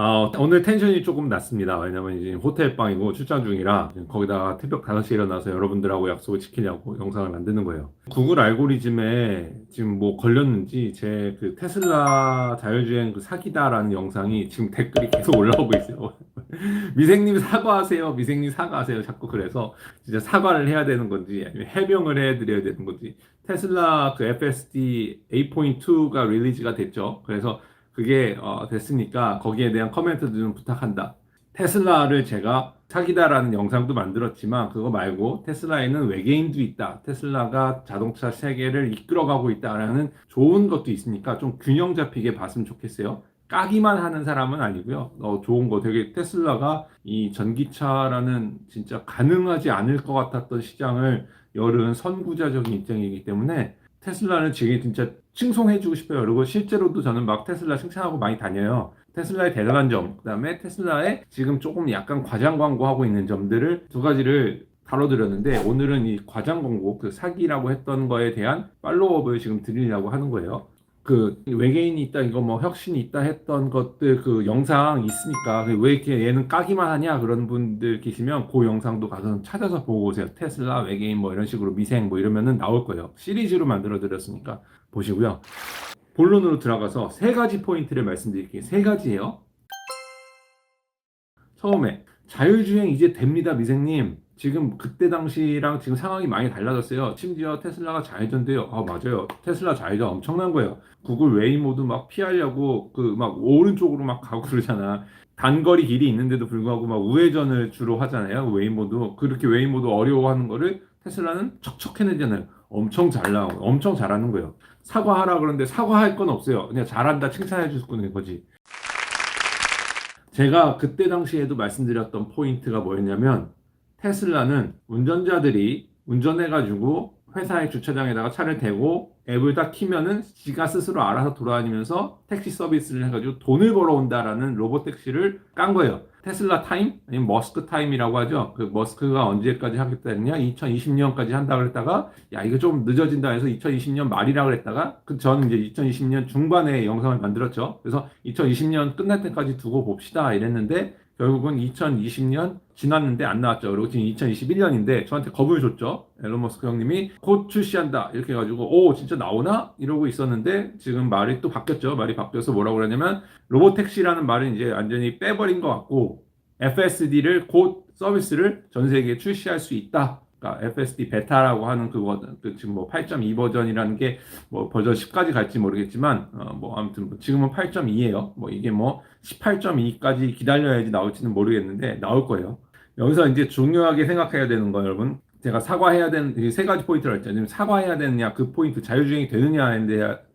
어, 오늘 텐션이 조금 낮습니다. 왜냐면 이제 호텔 방이고 출장 중이라 거기다가 새벽 5시에 일어나서 여러분들하고 약속을 지키려고 영상을 만드는 거예요. 구글 알고리즘에 지금 뭐 걸렸는지 제 그 테슬라 자율주행 그 사기다라는 영상이 지금 댓글이 계속 올라오고 있어요. 미생님 사과하세요. 미생님 사과하세요. 자꾸 그래서 진짜 사과를 해야 되는 건지 아니면 해명을 해드려야 되는 건지 테슬라 그 FSD 8.2가 릴리즈가 됐죠. 그래서 그게 어, 됐으니까 거기에 대한 코멘트도 좀 부탁한다. 테슬라를 제가 사기다라는 영상도 만들었지만 그거 말고 테슬라에는 외계인도 있다. 테슬라가 자동차 세계를 이끌어가고 있다라는 좋은 것도 있으니까 좀 균형 잡히게 봤으면 좋겠어요. 까기만 하는 사람은 아니고요. 어, 좋은 거 되게 테슬라가 이 전기차라는 진짜 가능하지 않을 것 같았던 시장을 열은 선구자적인 입장이기 때문에 테슬라는 지금 진짜 칭송해주고 싶어요. 그리고 실제로도 저는 막 테슬라 칭찬하고 많이 다녀요. 테슬라의 대단한 점, 그 다음에 테슬라의 지금 조금 약간 과장 광고하고 있는 점들을 두 가지를 다뤄드렸는데 오늘은 이 과장 광고, 그 사기라고 했던 거에 대한 팔로우업을 지금 드리려고 하는 거예요. 그 외계인이 있다 이거 뭐 혁신이 있다 했던 것들 그 영상 있으니까 왜 이렇게 얘는 까기만 하냐 그런 분들 계시면 그 영상도 가서 찾아서 보고 오세요. 테슬라 외계인 뭐 이런 식으로 미생 뭐 이러면은 나올 거예요. 시리즈로 만들어 드렸으니까 보시고요. 본론으로 들어가서 세 가지 포인트를 말씀드릴게요. 세 가지예요. 처음에 자율주행 이제 됩니다 미생님 지금 그때 당시랑 지금 상황이 많이 달라졌어요. 심지어 테슬라가 좌회전돼요. 아 맞아요. 테슬라 좌회전 엄청난 거예요. 구글 웨이모도 막 피하려고 그 막 오른쪽으로 막 가고 그러잖아. 단거리 길이 있는데도 불구하고 막 우회전을 주로 하잖아요. 웨이모도 그렇게 웨이모도 어려워하는 거를 테슬라는 척척 해내잖아요. 엄청 잘 나오고 엄청 잘하는 거예요. 사과하라 그러는데 사과할 건 없어요. 그냥 잘한다 칭찬해 줄 거지. 제가 그때 당시에도 말씀드렸던 포인트가 뭐였냐면 테슬라는 운전자들이 운전해가지고 회사의 주차장에다가 차를 대고 앱을 딱 키면은 지가 스스로 알아서 돌아다니면서 택시 서비스를 해가지고 돈을 벌어온다라는 로봇 택시를 깐 거예요. 테슬라 타임 아니면 머스크 타임이라고 하죠. 그 머스크가 언제까지 하겠다 했냐? 2020년까지 한다 그랬다가 야 이거 좀 늦어진다 해서 2020년 말이라 그랬다가 그 저는 이제 2020년 중반에 영상을 만들었죠. 그래서 2020년 끝날 때까지 두고 봅시다 이랬는데 결국은 2020년 지났는데 안 나왔죠. 그리고 지금 2021년인데 저한테 겁을 줬죠. 앨런 머스크 형님이 곧 출시한다. 이렇게 해가지고 오 진짜 나오나? 이러고 있었는데 지금 말이 또 바뀌었죠. 말이 바뀌어서 뭐라고 그러냐면 로보택시라는 말은 이제 완전히 빼버린 것 같고 FSD를 곧 서비스를 전 세계에 출시할 수 있다. 그러니까 FSD 베타라고 하는 그거 그 지금 뭐 8.2 버전이라는 게 뭐 버전 10까지 갈지 모르겠지만 어 뭐 아무튼 뭐 지금은 8.2예요. 뭐 이게 뭐 18.2까지 기다려야지 나올지는 모르겠는데 나올 거예요. 여기서 이제 중요하게 생각해야 되는 거 여러분. 제가 사과해야 되는 세 가지 포인트를 했잖아요. 사과해야 되느냐 그 포인트 자율주행이 되느냐에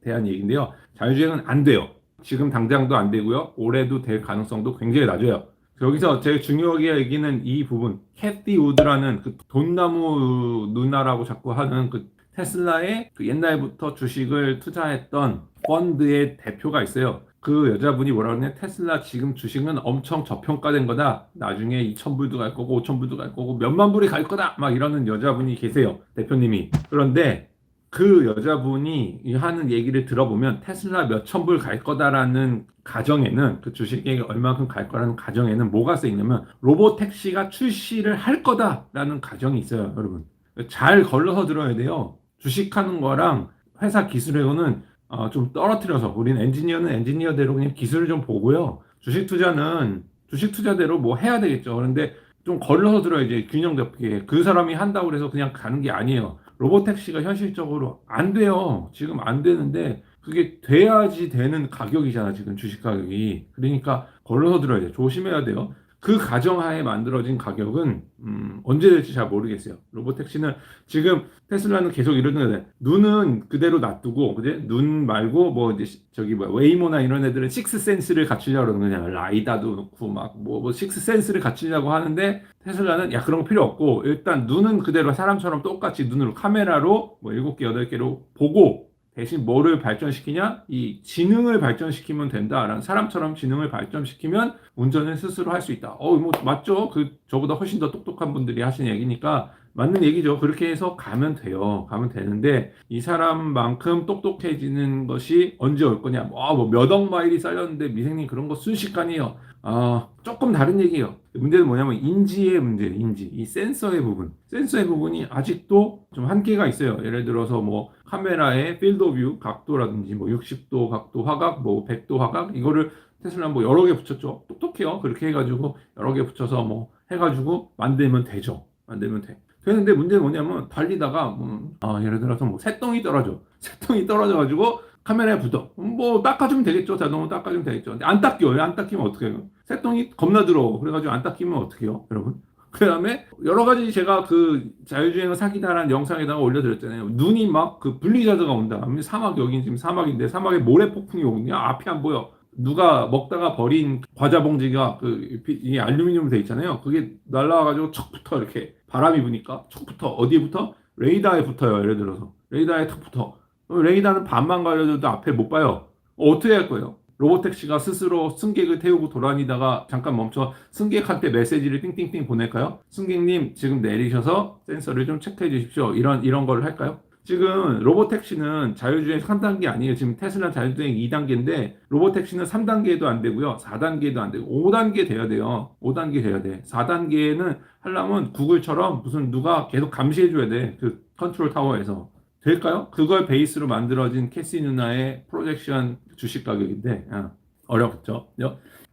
대한 얘기인데요. 자율주행은 안 돼요. 지금 당장도 안 되고요. 올해도 될 가능성도 굉장히 낮아요. 여기서 제일 중요하게 얘기는 이 부분 캐티 우드라는 그 돈나무 누나라고 자꾸 하는 그 테슬라의 그 옛날부터 주식을 투자했던 펀드의 대표가 있어요. 그 여자분이 뭐라 그러냐 테슬라 지금 주식은 엄청 저평가된 거다. 나중에 2,000불도 갈 거고 5,000불도 갈 거고 몇만 불이 갈 거다. 막 이러는 여자분이 계세요. 대표님이. 그런데 그 여자분이 하는 얘기를 들어보면 테슬라 몇천 불 갈 거다라는 가정에는 그 주식이 얼마큼 갈 거라는 가정에는 뭐가 써 있냐면 로봇 택시가 출시를 할 거다라는 가정이 있어요, 여러분. 잘 걸러서 들어야 돼요. 주식하는 거랑 회사 기술에는 어, 좀 떨어뜨려서 우리는 엔지니어는 엔지니어대로 그냥 기술을 좀 보고요. 주식 투자는 주식 투자대로 뭐 해야 되겠죠. 그런데 좀 걸러서 들어야지 균형 잡게 그 사람이 한다고 해서 그냥 가는 게 아니에요. 로보택시가 현실적으로 안 돼요. 지금 안 되는데 그게 돼야지 되는 가격이잖아 지금 주식 가격이. 그러니까 걸러서 들어야 돼. 조심해야 돼요. 그 가정하에 만들어진 가격은 음, 언제 될지 잘 모르겠어요. 로보택시는 지금 테슬라는 계속 이러는데 눈은 그대로 놔두고 그제 눈 말고 뭐 이제 저기 뭐 웨이모나 이런 애들은 식스 센스를 갖추려고 그러는 거냐 라이다도 놓고 막뭐 뭐 식스 센스를 갖추려고 하는데 테슬라는 야 그런 거 필요 없고 일단 눈은 그대로 사람처럼 똑같이 눈으로 카메라로 뭐 일곱 개 여덟 개로 보고 대신 뭐를 발전시키냐? 이 지능을 발전시키면 된다라는 사람처럼 지능을 발전시키면 운전을 스스로 할 수 있다. 어, 뭐 맞죠? 그 저보다 훨씬 더 똑똑한 분들이 하신 얘기니까 맞는 얘기죠. 그렇게 해서 가면 돼요. 가면 되는데 이 사람만큼 똑똑해지는 것이 언제 올 거냐? 뭐몇억 마일이 쌓였는데 미생님 그런 거 순식간이에요. 아 조금 다른 얘기예요. 문제는 뭐냐면 인지의 문제, 인지 이 센서의 부분, 센서의 부분이 아직도 좀 한계가 있어요. 예를 들어서 뭐 카메라의 필드 뷰 각도라든지 뭐 60도 각도 화각, 뭐 100도 화각 이거를 테슬라 뭐 여러 개 붙였죠. 똑똑해요. 그렇게 해가지고 여러 개 붙여서 뭐 해가지고 만들면 되죠. 만들면 돼. 되는데 문제는 뭐냐면 달리다가 뭐, 아, 예를 들어서 뭐 새똥이 떨어져. 새똥이 떨어져가지고 카메라에 붙어. 뭐 닦아주면 되겠죠. 자동으로 닦아주면 되겠죠. 근데 안 닦여요. 안 닦이면 어떻게 해요? 새똥이 겁나 들어. 그래가지고 안 닦이면 어떻게 해요? 여러분? 그 다음에 여러 가지 제가 그 자율주행을 사기다라는 영상에다가 올려드렸잖아요. 눈이 막 그 분리자드가 온다. 사막 여기 지금 사막인데 사막에 모래 폭풍이 오냐? 앞이 안 보여. 누가 먹다가 버린 과자 봉지가 그이 알루미늄으로 돼 있잖아요. 그게 날라와가지고 척 붙어 이렇게 바람이 부니까 척 붙어 어디에 붙어? 레이더에 붙어요. 예를 들어서 레이더에 탁 붙어. 레이더는 반만 가려져도 앞에 못 봐요. 어떻게 할 거예요? 로보택시가 스스로 승객을 태우고 돌아다니다가 잠깐 멈춰 승객한테 메시지를 띵띵띵 보낼까요? 승객님 지금 내리셔서 센서를 좀 체크해 주십시오. 이런 이런 걸 할까요? 지금 로보택시는 자율주행 3단계 아니에요. 지금 테슬라 자율주행 2단계인데 로보택시는 3단계도 안 되고요. 4단계도 안 되고 5단계 돼야 돼요. 5단계 돼야 돼. 4단계는 하려면 구글처럼 무슨 누가 계속 감시해 줘야 돼. 그 컨트롤 타워에서. 될까요? 그걸 베이스로 만들어진 캐시 누나의 프로젝션 주식 가격인데 아, 어렵죠.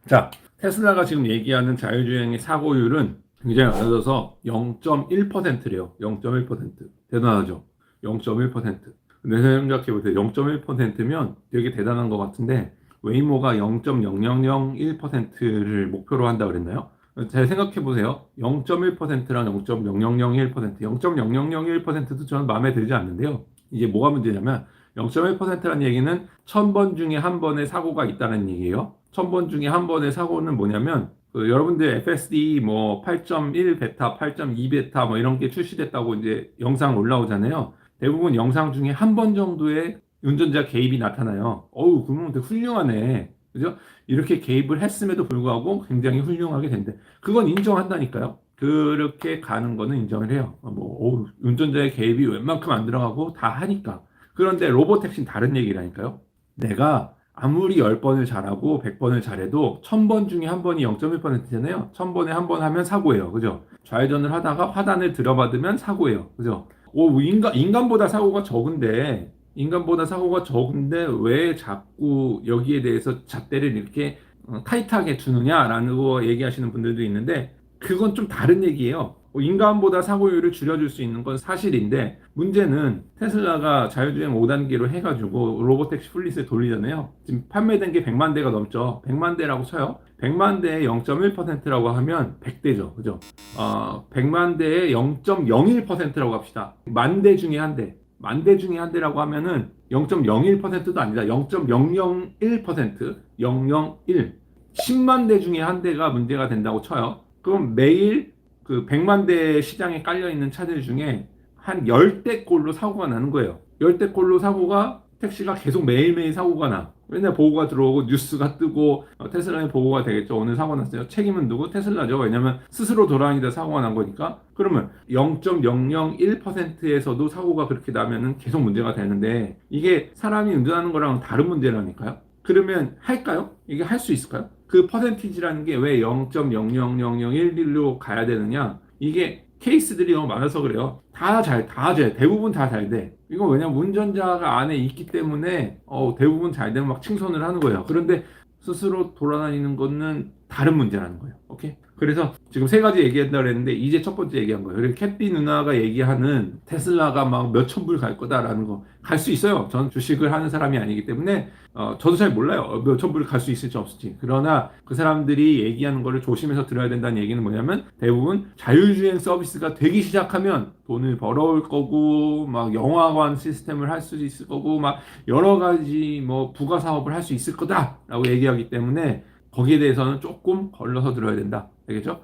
자, 테슬라가 지금 얘기하는 자율주행의 사고율은 굉장히 낮아서 0.1%래요. 0.1% 대단하죠. 0.1%. 내 생각해보세요. 0.1%면 되게 대단한 것 같은데 웨이모가 0.0001%를 목표로 한다 그랬나요? 잘 생각해 보세요. 0.1%랑 0.0001%, 0.0001%도 저는 마음에 들지 않는데요. 이게 뭐가 문제냐면 0.1%라는 얘기는 1000번 중에 한 번의 사고가 있다는 얘기예요. 1000번 중에 한 번의 사고는 뭐냐면 그 여러분들 FSD 뭐 8.1 베타, 8.2 베타 뭐 이런 게 출시됐다고 이제 영상 올라오잖아요. 대부분 영상 중에 한 번 정도의 운전자 개입이 나타나요. 어우, 그러면 되게 훌륭하네. 그죠? 이렇게 개입을 했음에도 불구하고 굉장히 훌륭하게 된대. 그건 인정한다니까요. 그렇게 가는 거는 인정을 해요. 뭐, 어우, 운전자의 개입이 웬만큼 안 들어가고 다 하니까. 그런데 로보택시는 다른 얘기라니까요. 내가 아무리 10번을 잘하고 100번을 잘해도 1000번 중에 한 번이 0.1%잖아요. 1000번에 한 번 하면 사고예요. 그죠? 좌회전을 하다가 화단을 들어받으면 사고예요. 그죠? 오, 인간, 인간보다 사고가 적은데, 인간보다 사고가 적은데 왜 자꾸 여기에 대해서 잣대를 이렇게 어, 타이트하게 주느냐라는 거 얘기하시는 분들도 있는데, 그건 좀 다른 얘기예요. 뭐 인간보다 사고율을 줄여줄 수 있는 건 사실인데 문제는 테슬라가 자율주행 5단계로 해가지고 로보택시 플릿을 돌리잖아요. 지금 판매된 게 100만 대가 넘죠. 100만 대라고 쳐요. 100만 대의 0.1%라고 하면 100대죠. 그죠? 어, 100만 대의 0.01%라고 합시다. 만 대 중에 한 대. 만 대 중에 한 대라고 하면은 0.01%도 아니다. 0.001%, 001. 10만 대 중에 한 대가 문제가 된다고 쳐요. 그럼 매일 그 100만 대 시장에 깔려 있는 차들 중에 한 10대 꼴로 사고가 나는 거예요. 10대 꼴로 사고가 택시가 계속 매일매일 사고가 나. 맨날 보고가 들어오고 뉴스가 뜨고 어, 테슬라의 보고가 되겠죠. 오늘 사고 났어요. 책임은 누구? 테슬라죠. 왜냐면 스스로 돌아다니다 사고가 난 거니까. 그러면 0.001%에서도 사고가 그렇게 나면은 계속 문제가 되는데 이게 사람이 운전하는 거랑 다른 문제라니까요. 그러면 할까요? 이게 할 수 있을까요? 그 퍼센티지라는 게 왜 0.00001로 가야 되느냐? 이게 케이스들이 너무 많아서 그래요. 다 잘, 다 돼. 대부분 다 잘 돼. 이거 왜냐면 운전자가 안에 있기 때문에 어, 대부분 잘 되면 막 칭송을 하는 거예요. 그런데 스스로 돌아다니는 거는 다른 문제라는 거예요. 오케이? 그래서 지금 세 가지 얘기한다 그랬는데 이제 첫 번째 얘기한 거예요. 그리고 캣비 누나가 얘기하는 테슬라가 막 몇천 불 갈 거다라는 거 갈 수 있어요. 저는 주식을 하는 사람이 아니기 때문에 어, 저도 잘 몰라요. 몇천 불 갈 수 있을지 없을지. 그러나 그 사람들이 얘기하는 거를 조심해서 들어야 된다는 얘기는 뭐냐면 대부분 자율주행 서비스가 되기 시작하면 돈을 벌어올 거고 막 영화관 시스템을 할 수 있을 거고 막 여러 가지 뭐 부가 사업을 할 수 있을 거다라고 얘기하기 때문에 거기에 대해서는 조금 걸러서 들어야 된다. 알겠죠?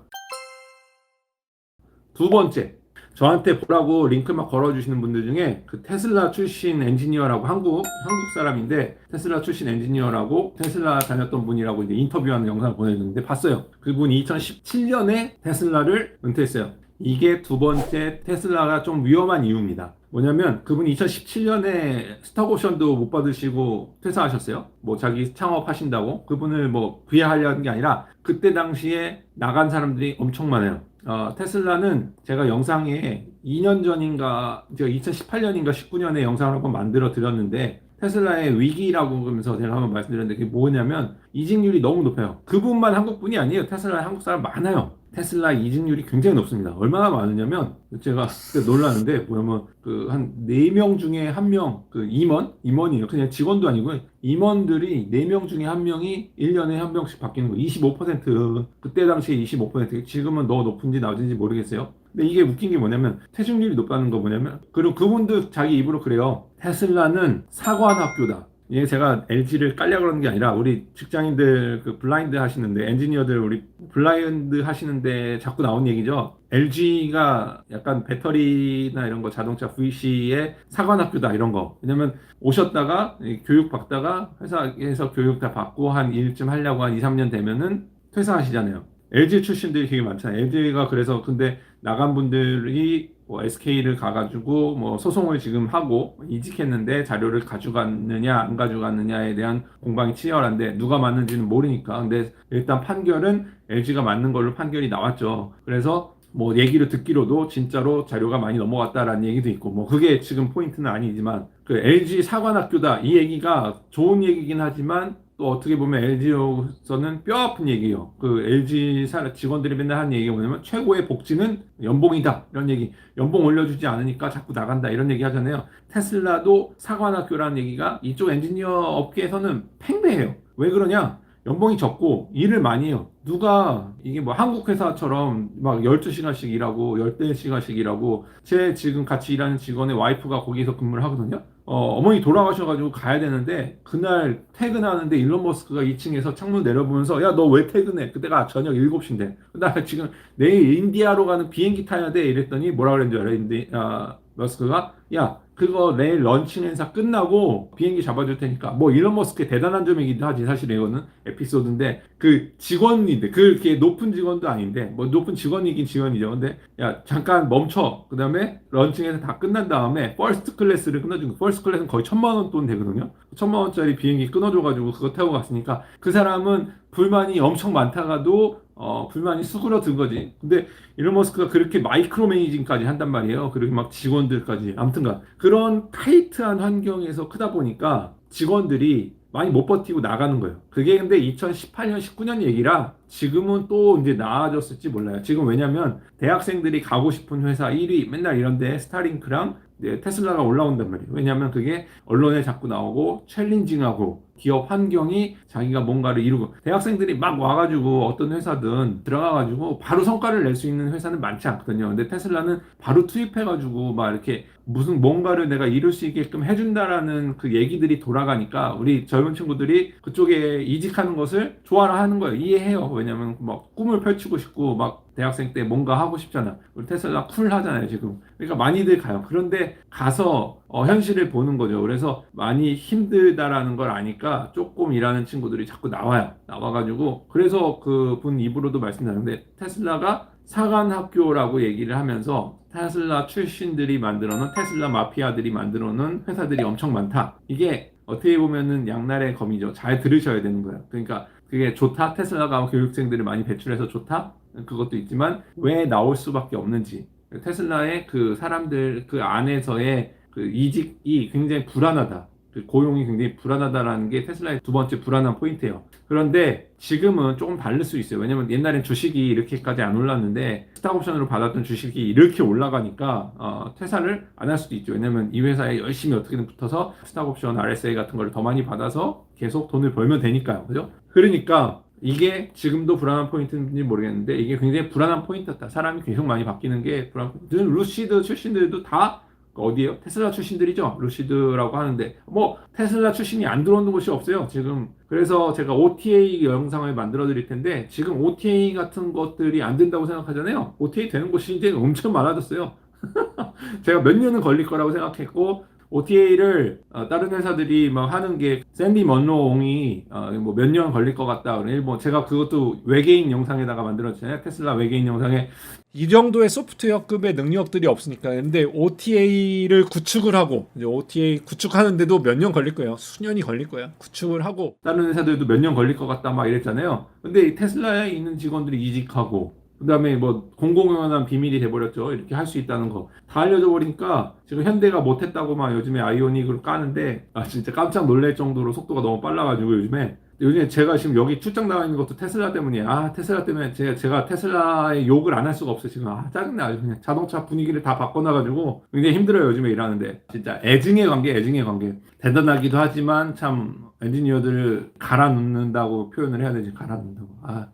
두 번째, 저한테 보라고 링크 막 걸어주시는 분들 중에 그 테슬라 출신 엔지니어라고 한국, 한국 사람인데 테슬라 출신 엔지니어라고 테슬라 다녔던 분이라고 이제 인터뷰하는 영상을 보내줬는데 봤어요. 그분이 2017년에 테슬라를 은퇴했어요. 이게 두 번째 테슬라가 좀 위험한 이유입니다. 뭐냐면 그분이 2017년에 스톡옵션도 못 받으시고 퇴사하셨어요. 뭐 자기 창업하신다고 그분을 뭐 비하하려는 게 아니라 그때 당시에 나간 사람들이 엄청 많아요. 어, 테슬라는 제가 영상에 2년 전인가 제가 2018년인가 19년에 영상을 한번 만들어 드렸는데 테슬라의 위기라고 그러면서 제가 한번 말씀드렸는데 그게 뭐냐면 이직률이 너무 높아요. 그분만 한국분이 아니에요. 테슬라에 한국 사람 많아요. 테슬라 이직률이 굉장히 높습니다. 얼마나 많으냐면 제가 그때 놀랐는데 뭐냐면 그 한 네 명 중에 한 명 그 임원 임원이에요. 그냥 직원도 아니고 임원들이 네 명 중에 한 명이 1년에 한 명씩 바뀌는 거. 25% 그때 당시에 25% 지금은 더 높은지 낮은지 모르겠어요. 근데 이게 웃긴 게 뭐냐면 퇴직률이 높다는 거 뭐냐면 그리고 그분도 자기 입으로 그래요. 테슬라는 사관 학교다. 이게 제가 LG를 깔려 그러는 게 아니라 우리 직장인들 그 블라인드 하시는데 엔지니어들 우리 블라인드 하시는데 자꾸 나온 얘기죠. LG가 약간 배터리나 이런 거 자동차 VC의 사관학교다 이런 거. 왜냐면 오셨다가 교육 받다가 회사에서 교육 다 받고 한 일쯤 하려고 한 2, 3년 되면은 퇴사하시잖아요. LG 출신들이 되게 많잖아요. LG가 그래서 근데 나간 분들이 뭐 SK를 가가지고 뭐 소송을 지금 하고 이직했는데 자료를 가져갔느냐 안 가져갔느냐에 대한 공방이 치열한데 누가 맞는지는 모르니까 근데 일단 판결은 LG가 맞는 걸로 판결이 나왔죠. 그래서 뭐 얘기를 듣기로도 진짜로 자료가 많이 넘어갔다라는 얘기도 있고 뭐 그게 지금 포인트는 아니지만 그 LG 사관학교다 이 얘기가 좋은 얘기긴 하지만 또 어떻게 보면 LG로서는 뼈 아픈 얘기예요. 그 LG 직원들이 맨날 하는 얘기가 뭐냐면 최고의 복지는 연봉이다 이런 얘기. 연봉 올려주지 않으니까 자꾸 나간다 이런 얘기 하잖아요. 테슬라도 사관학교라는 얘기가 이쪽 엔지니어 업계에서는 팽배해요. 왜 그러냐? 연봉이 적고 일을 많이 해요. 누가 이게 뭐 한국 회사처럼 막 12시간씩 일하고 14시간씩 일하고 제 지금 같이 일하는 직원의 와이프가 거기서 근무를 하거든요. 어, 어머니 돌아가셔가지고 가야 되는데 그날 퇴근하는데 일론 머스크가 2층에서 창문 내려보면서 야 너 왜 퇴근해? 그때가 저녁 7시인데 나 지금 내일 인디아로 가는 비행기 타야 돼 이랬더니 뭐라 그랬는 줄 알아? 인디, 아, 머스크가 야 그거 내일 런칭 행사 끝나고 비행기 잡아줄 테니까 뭐 일론 머스크의 대단한 점이기도 하지 사실 이거는 에피소드인데 그 직원인데 그렇게 높은 직원도 아닌데 뭐 높은 직원이긴 직원이죠. 근데 야 잠깐 멈춰. 그 다음에 런칭 행사 다 끝난 다음에 퍼스트 클래스를 끊어준 거. 퍼스트 클래스는 거의 천만 원 돈 되거든요. 천만 원짜리 비행기 끊어줘가지고 그거 타고 갔으니까 그 사람은 불만이 엄청 많다가도 어, 불만이 수그러든 거지. 근데 일론 머스크가 그렇게 마이크로 매니징까지 한단 말이에요. 그리고 막 직원들까지. 아무튼가 그런 타이트한 환경에서 크다 보니까 직원들이 많이 못 버티고 나가는 거예요. 그게 근데 2018년, 19년 얘기라 지금은 또 이제 나아졌을지 몰라요. 지금 왜냐면 대학생들이 가고 싶은 회사 1위 맨날 이런데 스타링크랑 네, 테슬라가 올라온단 말이에요. 왜냐하면 그게 언론에 자꾸 나오고 챌린징하고 기업 환경이 자기가 뭔가를 이루고 대학생들이 막 와가지고 어떤 회사든 들어가가지고 바로 성과를 낼 수 있는 회사는 많지 않거든요. 근데 테슬라는 바로 투입해가지고 막 이렇게 무슨 뭔가를 내가 이룰 수 있게끔 해준다라는 그 얘기들이 돌아가니까 우리 젊은 친구들이 그쪽에 이직하는 것을 좋아하는 거예요. 이해해요. 왜냐면 막 꿈을 펼치고 싶고 막 대학생 때 뭔가 하고 싶잖아. 우리 테슬라 쿨 하잖아요, 지금. 그러니까 많이들 가요. 그런데 가서 어, 현실을 보는 거죠. 그래서 많이 힘들다라는 걸 아니까 조금 일하는 친구들이 자꾸 나와요. 나와가지고 그래서 그 분 입으로도 말씀드렸는데 테슬라가 사관 학교라고 얘기를 하면서 테슬라 출신들이 만들어 놓은 테슬라 마피아들이 만들어 놓은 회사들이 엄청 많다. 이게 어떻게 보면은 양날의 검이죠. 잘 들으셔야 되는 거예요. 그러니까 그게 좋다. 테슬라가 교육생들을 많이 배출해서 좋다. 그것도 있지만 왜 나올 수밖에 없는지 테슬라의 그 사람들 그 안에서의 그 이직이 굉장히 불안하다. 그 고용이 굉장히 불안하다라는 게 테슬라의 두 번째 불안한 포인트예요. 그런데 지금은 조금 다를 수 있어요. 왜냐면 옛날엔 주식이 이렇게까지 안 올랐는데 스탁옵션으로 받았던 주식이 이렇게 올라가니까 어, 퇴사를 안 할 수도 있죠. 왜냐면 이 회사에 열심히 어떻게든 붙어서 스탁옵션, RSA 같은 걸 더 많이 받아서 계속 돈을 벌면 되니까요. 그죠? 그러니까 이게 지금도 불안한 포인트인지 모르겠는데 이게 굉장히 불안한 포인트였다. 사람이 계속 많이 바뀌는 게 불안한. 루시드 출신들도 다 어디에요? 테슬라 출신들이죠. 루시드라고 하는데 뭐 테슬라 출신이 안 들어오는 곳이 없어요. 지금 그래서 제가 OTA 영상을 만들어 드릴 텐데 지금 OTA 같은 것들이 안 된다고 생각하잖아요. OTA 되는 곳이 이제 엄청 많아졌어요. 제가 몇 년은 걸릴 거라고 생각했고 OTA를 어, 다른 회사들이 막 하는 게 샌디 먼로옹이 어, 뭐몇 년 걸릴 것 같다. 일본 제가 그것도 외계인 영상에다가 만들었잖아요. 테슬라 외계인 영상에 이 정도의 소프트웨어급의 능력들이 없으니까 근데 OTA를 구축을 하고 이제 OTA 구축하는데도 몇 년 걸릴 거예요. 수년이 걸릴 거야. 구축을 하고 다른 회사들도 몇 년 걸릴 것 같다 막 이랬잖아요. 근데 이 테슬라에 있는 직원들이 이직하고 그다음에 뭐 공공연한 비밀이 돼버렸죠. 이렇게 할 수 있다는 거 다 알려져 버리니까 지금 현대가 못했다고 막 요즘에 아이오닉으로 까는데 아 진짜 깜짝 놀랄 정도로 속도가 너무 빨라가지고 요즘에 요즘에 제가 지금 여기 출장 나와 있는 것도 테슬라 때문이에요. 아 테슬라 때문에 제가, 제가 테슬라의 욕을 안 할 수가 없어요. 지금 아 짜증나 아주 그냥 자동차 분위기를 다 바꿔놔가지고 굉장히 힘들어요. 요즘에 일하는데 진짜 애증의 관계, 애증의 관계 대단하기도 하지만 참 엔지니어들을 갈아놓는다고 표현을 해야 되지 갈아놓는다고. 아.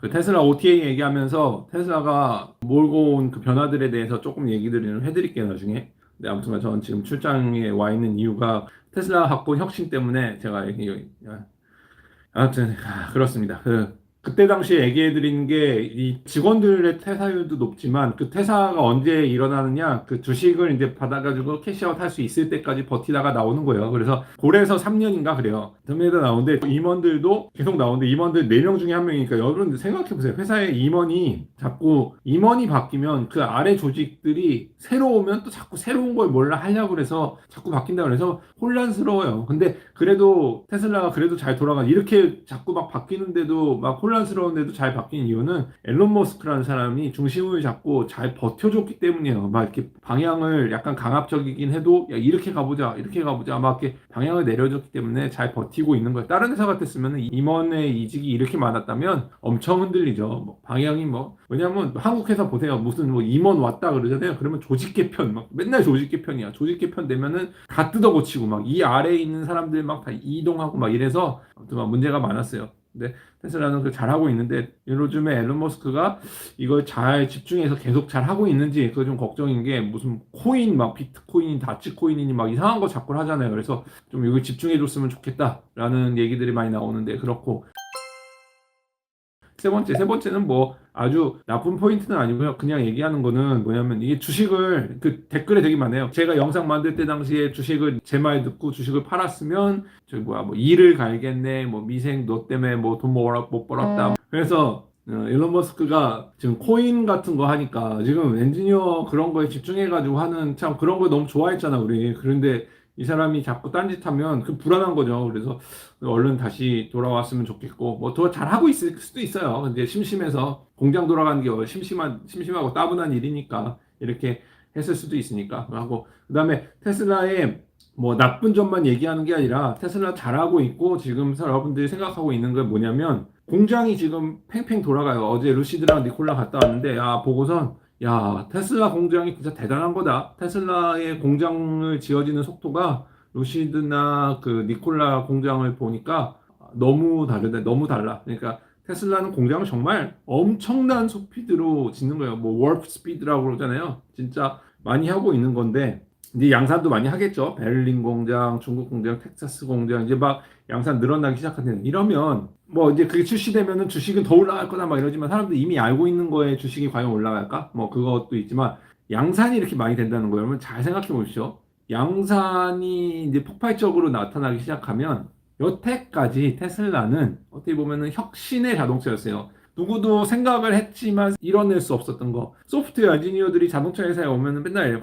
그 테슬라 OTA 얘기하면서 테슬라가 몰고 온 그 변화들에 대해서 조금 얘기들을 해드릴게요 나중에. 네, 아무튼 저는 지금 출장에 와 있는 이유가 테슬라 갖고 온 혁신 때문에 제가 여기 아, 아무튼 아, 그렇습니다. 그 그때 당시에 얘기해 드린 게 이 직원들의 퇴사율도 높지만 그 퇴사가 언제 일어나느냐 그 주식을 이제 받아가지고 캐시아웃 할 수 있을 때까지 버티다가 나오는 거예요. 그래서 고래에서 3년인가 그래요. 덤에다 나오는데 임원들도 계속 나오는데 임원들 4명 중에 한 명이니까 여러분 생각해 보세요. 회사의 임원이 자꾸 임원이 바뀌면 그 아래 조직들이 새로 오면 또 자꾸 새로운 걸 몰라 하려고 그래서 자꾸 바뀐다 그래서 혼란스러워요. 근데 그래도 테슬라가 그래도 잘 돌아가 이렇게 자꾸 막 바뀌는데도 막 혼란 스러운데도 잘 바뀐 이유는 앨런 머스크라는 사람이 중심을 잡고 잘 버텨줬기 때문이에요. 막 이렇게 방향을 약간 강압적이긴 해도 야 이렇게 가보자 이렇게 가보자 막 이렇게 방향을 내려줬기 때문에 잘 버티고 있는 거예요. 다른 회사 같았으면 임원의 이직이 이렇게 많았다면 엄청 흔들리죠. 뭐 방향이 뭐 왜냐면 한국 회사 보세요. 무슨 뭐 임원 왔다 그러잖아요. 그러면 조직 개편 막 맨날 조직 개편이야. 조직 개편 되면은 다 뜯어 고치고 막 이 아래에 있는 사람들 막 다 이동하고 막 이래서 아무튼 막 문제가 많았어요. 근데 테슬라는 그 잘하고 있는데 요즘에 앨런 머스크가 이걸 잘 집중해서 계속 잘 하고 있는지 그거 좀 걱정인 게 무슨 코인 막 비트코인 다치코인이니 막 이상한 거 자꾸 하잖아요. 그래서 좀 이걸 집중해 줬으면 좋겠다라는 얘기들이 많이 나오는데 그렇고 세 번째, 세 번째는 뭐 아주 나쁜 포인트는 아니고요. 그냥 얘기하는 거는 뭐냐면 이게 주식을 그 댓글에 되게 많아요. 제가 영상 만들 때 당시에 주식을 제 말 듣고 주식을 팔았으면 저기 뭐야 뭐 일을 갈겠네, 뭐 미생 너 때문에 뭐 돈 못 벌었다. 그래서 어, 일론 머스크가 지금 코인 같은 거 하니까 지금 엔지니어 그런 거에 집중해가지고 하는 참 그런 거 너무 좋아했잖아 우리. 그런데 이 사람이 자꾸 딴짓하면 그 불안한 거죠. 그래서 얼른 다시 돌아왔으면 좋겠고 뭐 더 잘하고 있을 수도 있어요. 근데 심심해서 공장 돌아가는 게 심심한 심심하고 따분한 일이니까 이렇게 했을 수도 있으니까 하고 그다음에 테슬라의 뭐 나쁜 점만 얘기하는 게 아니라 테슬라 잘하고 있고 지금 여러분들이 생각하고 있는 게 뭐냐면 공장이 지금 팽팽 돌아가요. 어제 루시드랑 니콜라 갔다 왔는데 야 보고선 야 테슬라 공장이 진짜 대단한 거다. 테슬라의 공장을 지어지는 속도가 루시드나 그 니콜라 공장을 보니까 너무 다르다. 너무 달라. 그러니까 테슬라는 공장을 정말 엄청난 스피드로 짓는 거예요. 뭐 월프 스피드라고 그러잖아요. 진짜 많이 하고 있는 건데 이제 양산도 많이 하겠죠. 베를린 공장, 중국 공장, 텍사스 공장 이제 막 양산 늘어나기 시작하는 이러면 뭐 이제 그게 출시되면은 주식은 더 올라갈 거다 막 이러지만 사람들이 이미 알고 있는 거에 주식이 과연 올라갈까? 뭐 그것도 있지만 양산이 이렇게 많이 된다는 거예요. 여러분 잘 생각해 보십시오. 양산이 이제 폭발적으로 나타나기 시작하면 여태까지 테슬라는 어떻게 보면은 혁신의 자동차였어요. 누구도 생각을 했지만 이뤄낼 수 없었던 거. 소프트웨어 엔지니어들이 자동차 회사에 오면은 맨날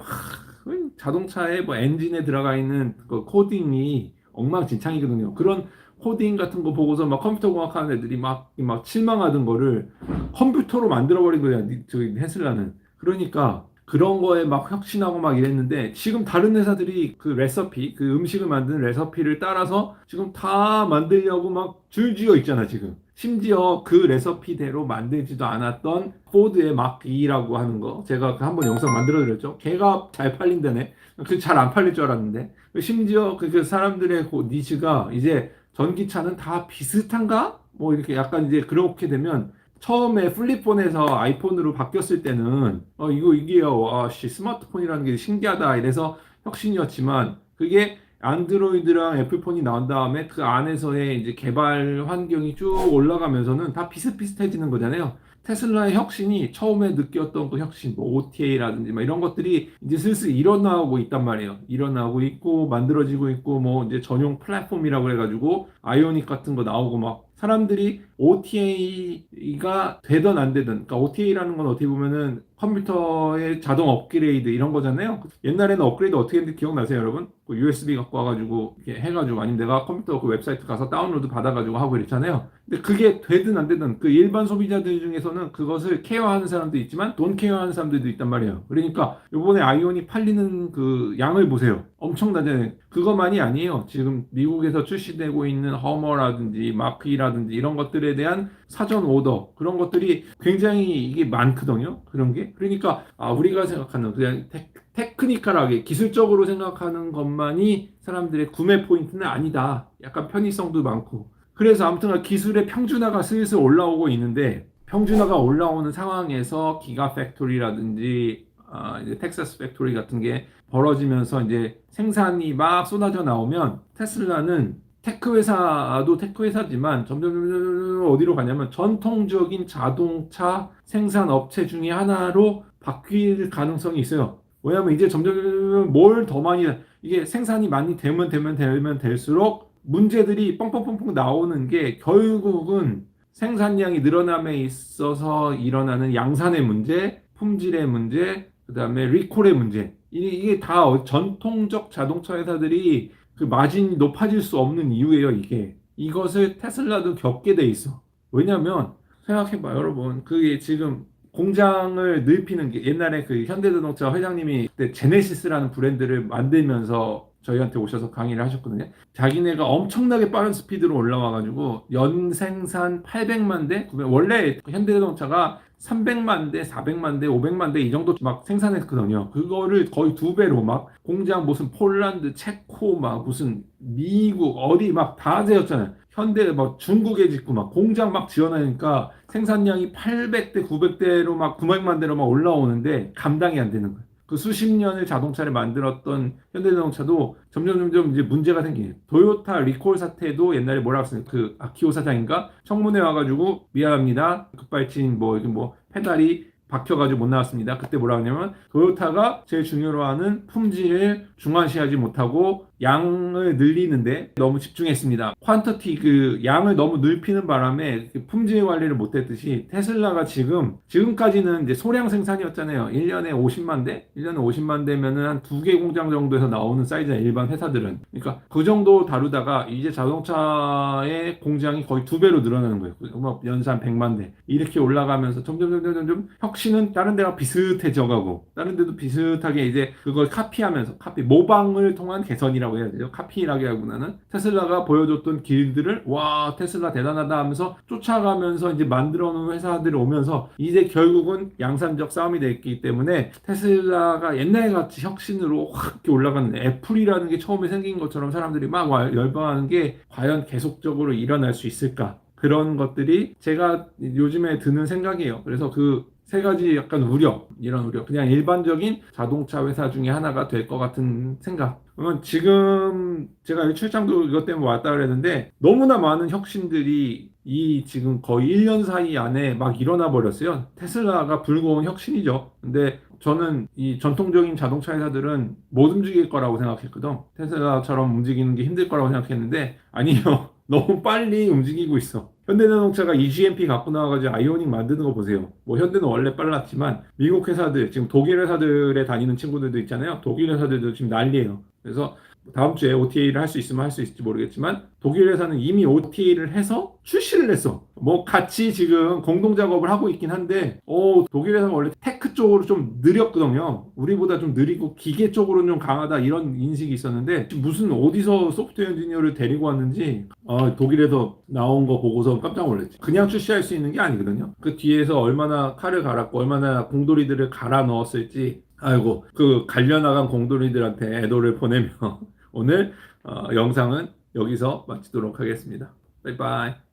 하, 자동차에 뭐 엔진에 들어가 있는 그 코딩이 엉망진창이거든요. 그런 코딩 같은 거 보고서 막 컴퓨터 공학하는 애들이 막, 막 실망하던 거를 컴퓨터로 만들어버린 거야. 저기 테슬라는. 그러니까 그런 거에 막 혁신하고 막 이랬는데 지금 다른 회사들이 그 레시피, 그 음식을 만드는 레시피를 따라서 지금 다 만들려고 막 줄지어 있잖아, 지금. 심지어 그 레시피대로 만들지도 않았던 포드의 막2라고 하는 거. 제가 그 한번 영상 만들어 드렸죠. 걔가 잘 팔린다네. 그 잘 안 팔릴 줄 알았는데. 심지어 그, 그 사람들의 그 니즈가 이제 전기차는 다 비슷한가? 뭐 이렇게 약간 이제 그렇게 되면 처음에 플립폰에서 아이폰으로 바뀌었을 때는 어 이거 이게요 아씨 스마트폰이라는 게 신기하다 이래서 혁신이었지만 그게 안드로이드랑 애플폰이 나온 다음에 그 안에서의 이제 개발 환경이 쭉 올라가면서는 다 비슷비슷해지는 거잖아요. 테슬라의 혁신이 처음에 느꼈던 그 혁신, 뭐 OTA라든지 막 이런 것들이 이제 슬슬 일어나고 있단 말이에요. 일어나고 있고 만들어지고 있고 뭐 이제 전용 플랫폼이라고 해가지고 아이오닉 같은 거 나오고 막 사람들이 OTA가 되든 안 되든, 그러니까 OTA라는 건 어떻게 보면은 컴퓨터의 자동 업그레이드 이런 거잖아요. 옛날에는 업그레이드 어떻게 했는지 기억나세요, 여러분? 그 USB 갖고 와가지고 이렇게 해가지고 아니면 내가 컴퓨터 그 웹사이트 가서 다운로드 받아가지고 하고 이랬잖아요. 근데 그게 되든 안 되든 그 일반 소비자들 중에서는 그것을 케어하는 사람도 있지만 돈 케어하는 사람들도 있단 말이에요. 그러니까 이번에 아이온이 팔리는 그 양을 보세요. 엄청나잖아요. 그것만이 아니에요. 지금 미국에서 출시되고 있는 허머라든지 마크이라든지 이런 것들에 대한 사전 오더 그런 것들이 굉장히 이게 많거든요. 그런 게. 그러니까 아 우리가 생각하는 그냥 테, 테크니컬하게 기술적으로 생각하는 것만이 사람들의 구매 포인트는 아니다. 약간 편의성도 많고. 그래서 아무튼 기술의 평준화가 슬슬 올라오고 있는데 평준화가 올라오는 상황에서 기가 팩토리라든지 아, 이제 텍사스 팩토리 같은 게 벌어지면서 이제 생산이 막 쏟아져 나오면 테슬라는 테크 회사도 테크 회사지만 점점, 점점 어디로 가냐면 전통적인 자동차 생산 업체 중에 하나로 바뀔 가능성이 있어요. 왜냐면 이제 점점 뭘 더 많이 이게 생산이 많이 되면 되면 되면 될수록 문제들이 뻥뻥뻥뻥 나오는 게 결국은 생산량이 늘어남에 있어서 일어나는 양산의 문제, 품질의 문제, 그 다음에 리콜의 문제. 이- 이게 다 어- 전통적 자동차 회사들이 그 마진이 높아질 수 없는 이유예요, 이게. 이것을 테슬라도 겪게 돼 있어. 왜냐면, 생각해봐, 여러분. 그게 지금 공장을 넓히는 게 옛날에 그 현대자동차 회장님이 그때 제네시스라는 브랜드를 만들면서 저희한테 오셔서 강의를 하셨거든요. 자기네가 엄청나게 빠른 스피드로 올라와가지고 연 생산 800만 대, 900 원래 현대자동차가 300만 대, 400만 대, 500만 대 이 정도 막 생산했거든요. 그거를 거의 두 배로 막 공장 무슨 폴란드, 체코 막 무슨 미국 어디 막 다 되었잖아요. 현대 막 중국에 짓고 막 공장 막 지어내니까 생산량이 800대, 900대로 막 900만 대로 막 올라오는데 감당이 안 되는 거예요. 그 수십 년을 자동차를 만들었던 현대자동차도 점점 점점 이제 문제가 생기네. 도요타 리콜 사태도 옛날에 뭐라고 했어요? 그 아키오 사장인가 청문회 와가지고 미안합니다. 급발진 뭐 이게 뭐 페달이 박혀가지고 못 나왔습니다. 그때 뭐라 하냐면 도요타가 제일 중요로 하는 품질을 중화시하지 못하고 양을 늘리는데 너무 집중했습니다. 퀀터티 그 양을 너무 넓히는 바람에 그 품질 관리를 못했듯이 테슬라가 지금 지금까지는 이제 소량 생산이었잖아요. 1년에 50만 대, 1년에 50만 대면은 한 두 개 공장 정도에서 나오는 사이즈야 일반 회사들은. 그러니까 그 정도 다루다가 이제 자동차의 공장이 거의 두 배로 늘어나는 거예요. 뭐 연산 100만 대 이렇게 올라가면서 점점 점점 점점 혁신은 다른 데가 비슷해져가고 다른 데도 비슷하게 이제 그걸 카피하면서 카피 모방을 통한 개선이라고 해야 되죠. 카피라기보다는 테슬라가 보여줬던 길들을 와 테슬라 대단하다 하면서 쫓아가면서 이제 만들어 놓은 회사들이 오면서 이제 결국은 양산적 싸움이 됐기 때문에 테슬라가 옛날 같이 혁신으로 확 올라가는 애플이라는 게 처음에 생긴 것처럼 사람들이 막 와- 열광하는 게 과연 계속적으로 일어날 수 있을까? 그런 것들이 제가 요즘에 드는 생각이에요. 그래서 그 세 가지 약간 우려, 이런 우려. 그냥 일반적인 자동차 회사 중에 하나가 될 것 같은 생각. 그러면 지금 제가 이 출장도 이것 때문에 왔다 그랬는데 너무나 많은 혁신들이 이 지금 거의 1년 사이 안에 막 일어나 버렸어요. 테슬라가 불고 온 혁신이죠. 근데 저는 이 전통적인 자동차 회사들은 못 움직일 거라고 생각했거든. 테슬라처럼 움직이는 게 힘들 거라고 생각했는데 아니요. 너무 빨리 움직이고 있어. 현대자동차가 EGMP 갖고 나와가지고 아이오닉 만드는 거 보세요. 뭐 현대는 원래 빨랐지만 미국 회사들 지금 독일 회사들에 다니는 친구들도 있잖아요. 독일 회사들도 지금 난리예요. 그래서 다음 주에 OTA를 할 수 있으면 할 수 있을지 모르겠지만 독일 회사는 이미 OTA를 해서 출시를 했어. 뭐 같이 지금 공동 작업을 하고 있긴 한데, 어 독일 회사가 원래 테크 쪽으로 좀 느렸거든요. 우리보다 좀 느리고 기계 쪽으로는 좀 강하다 이런 인식이 있었는데 무슨 어디서 소프트웨어 엔지니어를 데리고 왔는지 어, 독일에서 나온 거 보고서 깜짝 놀랐지. 그냥 출시할 수 있는 게 아니거든요. 그 뒤에서 얼마나 칼을 갈았고 얼마나 공돌이들을 갈아 넣었을지 아이고 그 갈려나간 공돌이들한테 애도를 보내며 오늘 어, 영상은 여기서 마치도록 하겠습니다. 바이바이.